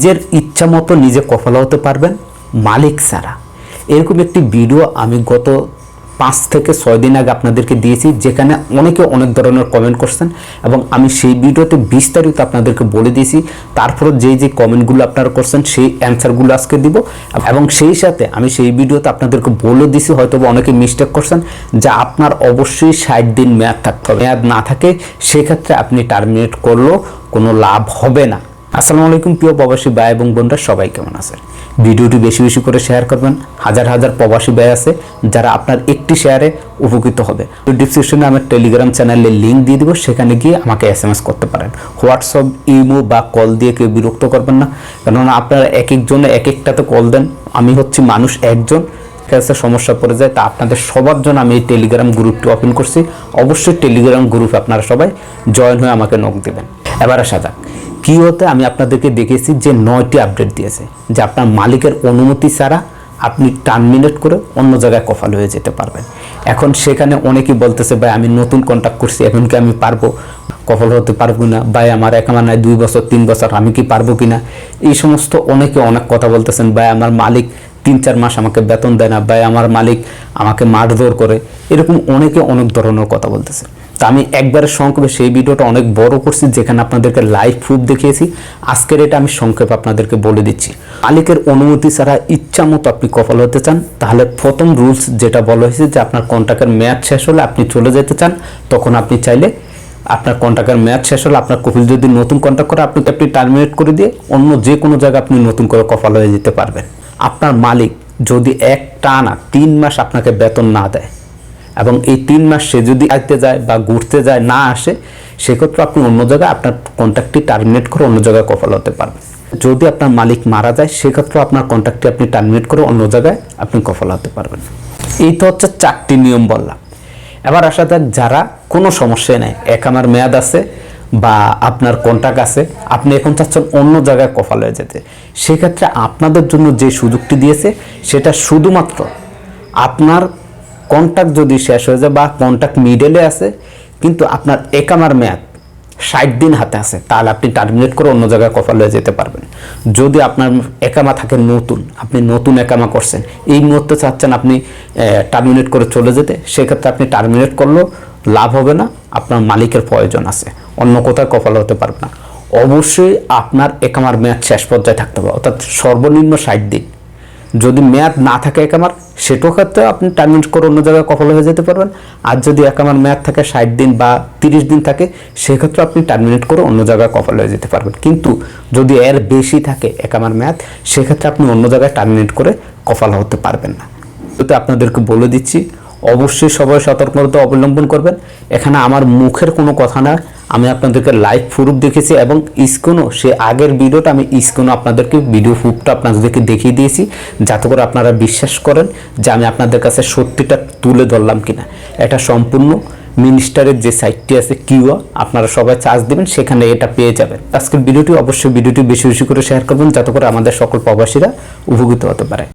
নিজের ইচ্ছা মতো নিজে কফলা হতে পারবেন, মালিক ছাড়া। এরকম একটি ভিডিও আমি গত পাঁচ থেকে ছয় দিন আগে আপনাদেরকে দিয়েছি, যেখানে অনেকে অনেক ধরনের কমেন্ট করছেন এবং আমি সেই ভিডিওতে বিস্তারিত আপনাদেরকে বলে দিয়েছি। তারপর যে যে কমেন্টগুলো আপনারা করছেন, সেই অ্যান্সারগুলো আজকে দিব এবং সেই সাথে আমি সেই ভিডিওতে আপনাদেরকে বলে দিয়েছি হয়তো অনেকে মিস্টেক করছেন, যে আপনার অবশ্যই ষাট দিন মেয়াদ থাকতে হবে। মেয়াদ না থাকে, সেক্ষেত্রে আপনি টার্মিনেট করলেও কোনো লাভ হবে না। আসসালামু আলাইকুম, প্রিয় প্রবাসী ভাই এবং বোনরা, সবাই কেমন আছেন? ভিডিওটি বেশি বেশি করে শেয়ার করবেন। হাজার হাজার প্রবাসী ভাই আছে যারা আপনার একটি শেয়ারে উপকৃত হবে। তো ডিসক্রিপশনে আমার টেলিগ্রাম চ্যানেলের লিঙ্ক দিয়ে দিব, সেখানে গিয়ে আমাকে এস এম এস করতে পারেন। হোয়াটসঅ্যাপ ইমো বা কল দিয়ে কেউ বিরক্ত করবেন না। কেননা আপনারা এক একজনে এক একটাতে কল দেন। আমি হচ্ছি মানুষ একজন কাছে সমস্যা পড়ে যায়, তা আপনাদের সবার জন্য আমি এই টেলিগ্রাম গ্রুপটি ওপেন করছি। অবশ্যই টেলিগ্রাম গ্রুপ আপনারা সবাই জয়েন হয়ে আমাকে নক দেবেন। এবার আসা যাক। কি হতে আমি আপনাদেরকে দেখেছি যে নয়টি আপডেট দিয়েছে, যে আপনার মালিকের অনুমতি ছাড়া আপনি টার্মিনেট করে অন্য জায়গায় কফাল হয়ে যেতে পারবেন। এখন সেখানে অনেকেই বলতেছে, ভাই, আমি নতুন কন্ট্যাক্ট করছি, এখন কি আমি পারব? কফল হতে পারব না। ভাই, আমার একামার নাই, দুই বছর, তিন বছর, আমি কি পারব কিনা? এই সমস্ত অনেকে অনেক কথা বলতেছেন, ভাই, আমার মালিক তিন, চার মাস আমাকে বেতন দেয় না। ভাই, আমার মালিক আমাকে মারধর করে। এরকম অনেকে অনেক ধরনের কথা বলতেছে। তা আমি একবারে সংক্ষেপে সেই ভিডিওটা অনেক বড় করছি, যেখানে আপনাদেরকে লাইভ প্রুফ দেখিয়েছি। আজকের এটা আমি সংক্ষেপে আপনাদেরকে বলে দিচ্ছি। মালিকের অনুমতি ছাড়া ইচ্ছা মতো আপনি কপাল হতে চান, তাহলে প্রথম রুলস যেটা বলা হয়েছে যে আপনার কন্ট্রাক্টের মেয়াদ শেষ হলে আপনি চলে যেতে চান, তখন আপনি চাইলে আপনার কন্ট্রাক্টের মেয়াদ শেষ হলে আপনার কপিল যদি নতুন কন্ট্রাক্ট করে, আপনি আপনি টার্মিনেট করে দিয়ে অন্য যে কোনো জায়গায় আপনি নতুন করে কপাল হয়ে যেতে পারবেন। আপনার মালিক যদি এক টানা তিন মাস আপনাকে বেতন না দেয় এবং এই তিন মাস সে যদি আসতে যায় বা ঘুরতে যায়, না আসে, সেক্ষেত্রে আপনি অন্য জায়গায় আপনার কন্ট্রাক্টটি টার্মিনেট করে অন্য জায়গায় কপাল হতে পারবেন। যদি আপনার মালিক মারা যায়, সেক্ষেত্রে আপনার কন্ট্রাক্টটি আপনি টার্মিনেট করে অন্য জায়গায় আপনি কফল হতে পারবেন। এই তো হচ্ছে চারটি নিয়ম বললাম। এবার আসা যাক যারা কোনো সমস্যা নেই। এক আমার মেয়াদ আছে বা আপনার কন্ট্যাক্ট আছে, আপনি এখন চাচ্ছেন অন্য জায়গায় কফাল হয়ে যেতে। সেক্ষেত্রে আপনাদের জন্য যে সুযোগটি দিয়েছে, সেটা শুধুমাত্র আপনার কন্ট্যাক্ট যদি শেষ হয়ে যায় বা কন্ট্যাক্ট মিডেলে আছে, কিন্তু আপনার একামার মেয়াদ ষাট দিন হাতে আছে, তাহলে আপনি টার্মিনেট করে অন্য জায়গায় কফাল হয়ে যেতে পারবেন। যদি আপনার একামা থাকে নতুন, আপনি নতুন একামা করছেন, এই মুহূর্তে চাচ্ছেন আপনি টার্মিনেট করে চলে যেতে, সেক্ষেত্রে আপনি টার্মিনেট করলেও লাভ হবে না, আপনার মালিকের প্রয়োজন আছে, অন্য কোথাও কফাল হতে পারবে না। অবশ্যই আপনার একামার মেয়াদ শেষ পর্যায়ে থাকতে হবে, অর্থাৎ সর্বনিম্ন ষাট দিন। যদি মেয়াদ না থাকে একামার সেটাও ক্ষেত্রে আপনি টার্মিনেট করে অন্য জায়গায় কফল হয়ে যেতে পারবেন। আর যদি একামার মেয়াদ থাকে ষাট দিন বা তিরিশ দিন থাকে, সেক্ষেত্রে আপনি টার্মিনেট করে অন্য জায়গায় কফল হয়ে যেতে পারবেন। কিন্তু যদি এর বেশি থাকে একামার মেয়াদ, সেক্ষেত্রে আপনি অন্য জায়গায় টার্মিনেট করে কফল হতে পারবেন না। তো আপনাদেরকে বলে দিচ্ছি, অবশ্যই সবাই সতর্কতা অবলম্বন করবেন। এখানে আমার মুখের কোনো কথা না আমি আপনাদেরকে লাইভ প্রুফ দেখেছি এবং ইস্কোনও, সে আগের ভিডিওটা আমি ইস্কোনও আপনাদেরকে ভিডিও প্রুফটা আপনাদেরকে দেখিয়ে দিয়েছি, যাতে করে আপনারা বিশ্বাস করেন যে আমি আপনাদের কাছে সত্যিটা তুলে ধরলাম কিনা। এটা সম্পূর্ণ মিনিস্টারের যে সাইটটি আছে কিউয়া আপনারা সবাই চার্জ দেবেন, সেখানে এটা পেয়ে যাবেন। আজকের ভিডিওটি অবশ্যই ভিডিওটি বেশি বেশি করে শেয়ার করবেন, যাতে করে আমাদের সকল প্রবাসীরা উপকৃত হতে পারে।